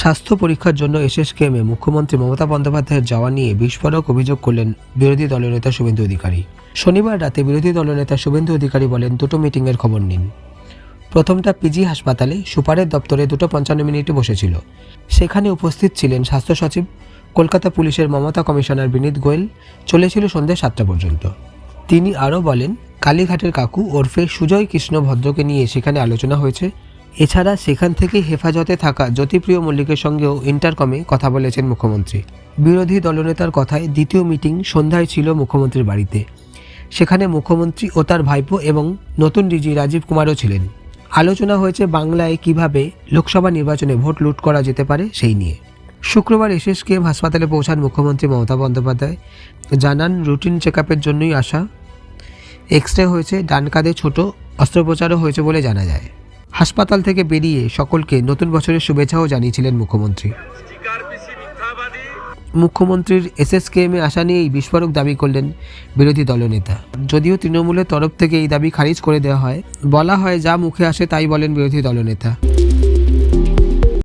স্বাস্থ্য পরীক্ষার জন্য এসএসকেএমে মুখ্যমন্ত্রী মমতা বন্দ্যোপাধ্যায়ের যাওয়া নিয়ে বিস্ফোরক অভিযোগ করলেন বিরোধী দলনেতা শুভেন্দু অধিকারী। শনিবার রাতে বিরোধী দলনেতা শুভেন্দু অধিকারী বলেন, দুটো মিটিংয়ের খবর নিন। প্রথমটা পিজি হাসপাতালে, সুপারের দপ্তরে দুটো পঞ্চান্ন মিনিটে বসেছিল। সেখানে উপস্থিত ছিলেন স্বাস্থ্য সচিব, কলকাতা পুলিশের মমতা কমিশনার বিনীত গোয়েল, চলেছিল সন্ধ্যে সাতটা পর্যন্ত। তিনি আরও বলেন, কালীঘাটের কাকু ওরফে সুজয় কৃষ্ণ ভদ্রকে নিয়ে সেখানে আলোচনা হয়েছে। এছাড়া সেখান থেকে হেফাজতে থাকা জ্যোতিপ্রিয় মল্লিকের সঙ্গেও ইন্টারকমে কথা বলেছেন মুখ্যমন্ত্রী। বিরোধী দলনেতার কথায় দ্বিতীয় মিটিং সন্ধ্যায় ছিল মুখ্যমন্ত্রীর বাড়িতে। সেখানে মুখ্যমন্ত্রী ও তার ভাইপো এবং নতুন ডিজি রাজীব কুমারও ছিলেন। আলোচনা হয়েছে বাংলায় কীভাবে লোকসভা নির্বাচনে ভোট লুট করা যেতে পারে সেই নিয়ে। শুক্রবার এসএসকেএম হাসপাতালে পৌঁছান মুখ্যমন্ত্রী মমতা বন্দ্যোপাধ্যায়। জানান, রুটিন চেক জন্যই আসা। এক্স রে হয়েছে ডান কাঁধে ছোট অস্ত্রোপচারও হয়েছে বলে জানা যায়। হাসপাতাল থেকে বেরিয়ে সকলকে নতুন বছরের শুভেচ্ছাও জানিয়েছিলেন মুখ্যমন্ত্রী। মুখ্যমন্ত্রীর এসএসকেএমে আসা নিয়েই বিস্ফোরক দাবি করলেন বিরোধী দলনেতা। যদিও তৃণমূলের তরফ থেকে এই দাবি খারিজ করে দেওয়া হয়, বলা হয় যা মুখে আসে তাই বলেন বিরোধী দলনেতা।